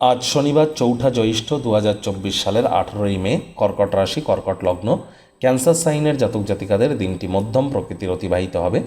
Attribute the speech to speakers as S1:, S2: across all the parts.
S1: আজ শনিবার চৌঠা জ্যৈষ্ঠ দু হাজার চব্বিশ সালের আঠেরোই মে, কর্কট রাশি, কর্কট লগ্ন, ক্যান্সার সাইনের জাতক জাতিকাদের দিনটি মধ্যম প্রকৃতির অতিবাহিত হবে।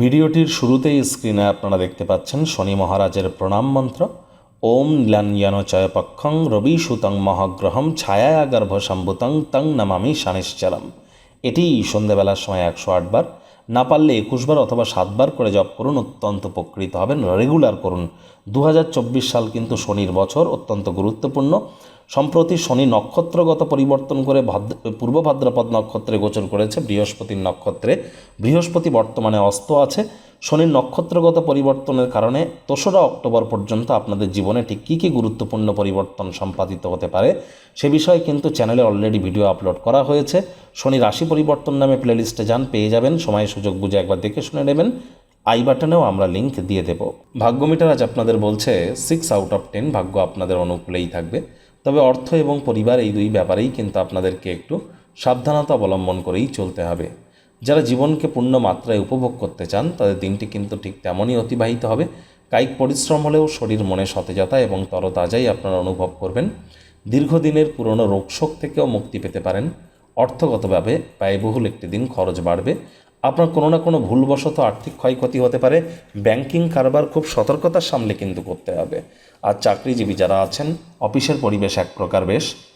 S1: ভিডিওটির শুরুতেই স্ক্রিনে আপনারা দেখতে পাচ্ছেন শনি মহারাজের প্রণাম মন্ত্র। ওম নীলাঞ্জন পক্ষং রবি সুতং মহাগ্রহম ছায়া গর্ভ সম্ভুতং তং নমামি শানিশ্চরম। এটি সন্ধেবেলার সময় একশো আটবার না পারলে একুশবার অথবা সাতবার করে জপ করুন, অত্যন্ত উপকৃত হবেন। রেগুলার করুন। দু হাজার চব্বিশ সাল কিন্তু শনির বছর, অত্যন্ত গুরুত্বপূর্ণ। সম্প্রতি শনি নক্ষত্রগত পরিবর্তন করে ভাদ্র, পূর্ব ভাদ্রপদ নক্ষত্রে গোচর করেছে, বৃহস্পতির নক্ষত্রে। বৃহস্পতি বর্তমানে অস্ত আছে। শনির নক্ষত্রগত পরিবর্তনের কারণে দোসরা অক্টোবর পর্যন্ত আপনাদের জীবনে ঠিক কী কী গুরুত্বপূর্ণ পরিবর্তন সম্পাদিত হতে পারে সে বিষয়ে কিন্তু চ্যানেলে অলরেডি ভিডিও আপলোড করা হয়েছে। শনি রাশি পরিবর্তন নামে প্লেলিস্টে যান, পেয়ে যাবেন। সময় সুযোগ বুঝে একবার দেখে শুনে নেবেন। আই বাটনেও আমরা লিংক দিয়ে দেব। ভাগ্যমিটার আজ আপনাদের বলছে সিক্স আউট অফ টেন ভাগ্য আপনাদের অনুকূলেই থাকবে। তবে অর্থ এবং পরিবার এই দুই ব্যাপারেই কিন্তু আপনাদেরকে একটু সাবধানতা অবলম্বন করেই চলতে হবে। যারা জীবনকে পূর্ণ মাত্রায় উপভোগ করতে চান, তাদের দিনটি কিন্তু ঠিক তেমনই অতিবাহিত হবে। কায়িক পরিশ্রম হলেও শরীর মনে সতেজতা এবং তরতাজাই আপনারা অনুভব করবেন। দীর্ঘদিনের পুরনো রোগশোক থেকেও মুক্তি পেতে পারেন। অর্থগতভাবে ব্যয়বহুল একটি দিন খরচ বাড়বে। আপনার কোনো না কোনো ভুলবশত আর্থিক ক্ষয়ক্ষতি হতে পারে। ব্যাংকিং কারবার খুব সতর্কতার সামলে কিন্তু করতে হবে। আর চাকরিজীবী যারা আছেন, অফিসের পরিবেশ এক প্রকার বেশ।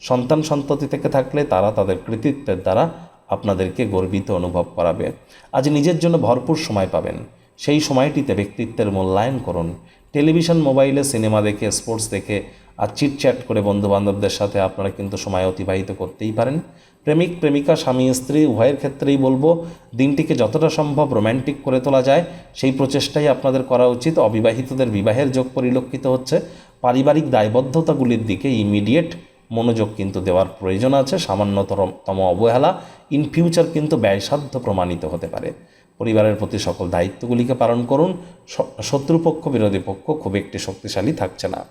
S1: সন্তান সন্ততি থেকে থাকলে তারা তাদের কৃতিত্বের দ্বারা আপনাদেরকে গর্বিত অনুভব করাবে। আজ নিজের জন্য ভরপুর সময় পাবেন। সেই সময়টিতে ব্যক্তিত্বের মূল্যায়ন করুন। টেলিভিশন, মোবাইলে সিনেমা দেখে, স্পোর্টস দেখে, আর চিটচ্যাট করে বন্ধুবান্ধবদের সাথে আপনারা কিন্তু সময় অতিবাহিত করতেই পারেন। প্রেমিক, প্রেমিকা, স্বামী, স্ত্রী, উভয়ের ক্ষেত্রেই বলব, দিনটিকে যতটা সম্ভব রোম্যান্টিক করে তোলা যায়। সেই প্রচেষ্টাই আপনাদের করা উচিত। অবিবাহিতদের বিবাহের যোগ পরিলক্ষিত হচ্ছে। পারিবারিক দায়বদ্ধতাগুলির দিকে ইমিডিয়েট মনোযোগ কিন্তু দেওয়ার প্রয়োজন আছে, সামান্যতম অবহেলা ইন ফিউচার কিন্তু ব্যয়সাধ্য প্রমাণিত হতে পারে। পরিবারের প্রতি সকল দায়িত্বগুলিকে পালন করুন শত্রুপক্ষ, বিরোধী পক্ষ খুব একটি শক্তিশালী থাকছে না।